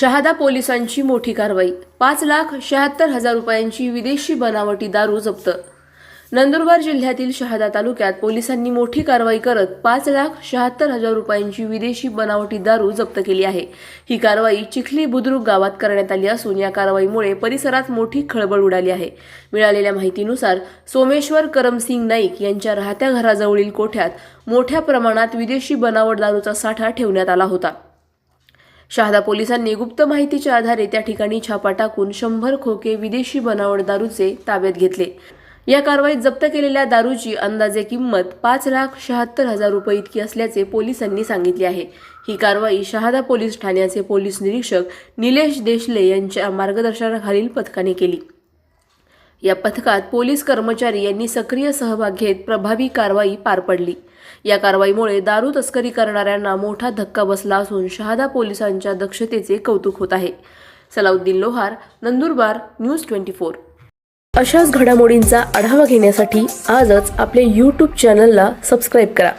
शहादा पोलिसांची मोठी कारवाई. पाच लाख शहात्तर हजार रुपयांची विदेशी बनावटी दारू जप्त. नंदुरबार जिल्ह्यातील शहादा तालुक्यात पोलिसांनी मोठी कारवाई करत पाच लाख शहात्तर हजार रुपयांची विदेशी बनावटी दारू जप्त केली आहे. ही कारवाई चिखली बुद्रुक गावात करण्यात आली असून या कारवाईमुळे परिसरात मोठी खळबळ उडाली आहे. मिळालेल्या माहितीनुसार सोमेश्वर करमसिंग नाईक यांच्या राहत्या घराजवळील कोठ्यात मोठ्या प्रमाणात विदेशी बनावट दारूचा साठा ठेवण्यात आला होता. शहादा पोलिसांनी गुप्त माहितीच्या आधारे त्या ठिकाणी छापा टाकून शंभर खोके विदेशी बनावट दारूचे ताब्यात घेतले. या कारवाईत जप्त केलेल्या दारूची अंदाजे किंमत पाच लाख शहात्तर हजार रुपये इतकी असल्याचे पोलिसांनी सांगितले आहे. ही कारवाई शहादा पोलीस ठाण्याचे पोलीस निरीक्षक निलेश देशले यांच्या मार्गदर्शनाखालील पथकाने केली. या पथकात पोलीस कर्मचारी यांनी सक्रिय सहभाग घेत प्रभावी कारवाई पार पडली. या कारवाईमुळे दारू तस्करी करणाऱ्यांना मोठा धक्का बसला असून शहादा पोलिसांच्या दक्षतेचे कौतुक होत आहे. Salauddin Lohar Nandurbar news twenty four. अशाच घडामोडींचा आढावा घेण्यासाठी आजच आपले यूट्यूब चॅनलला सबस्क्राईब करा.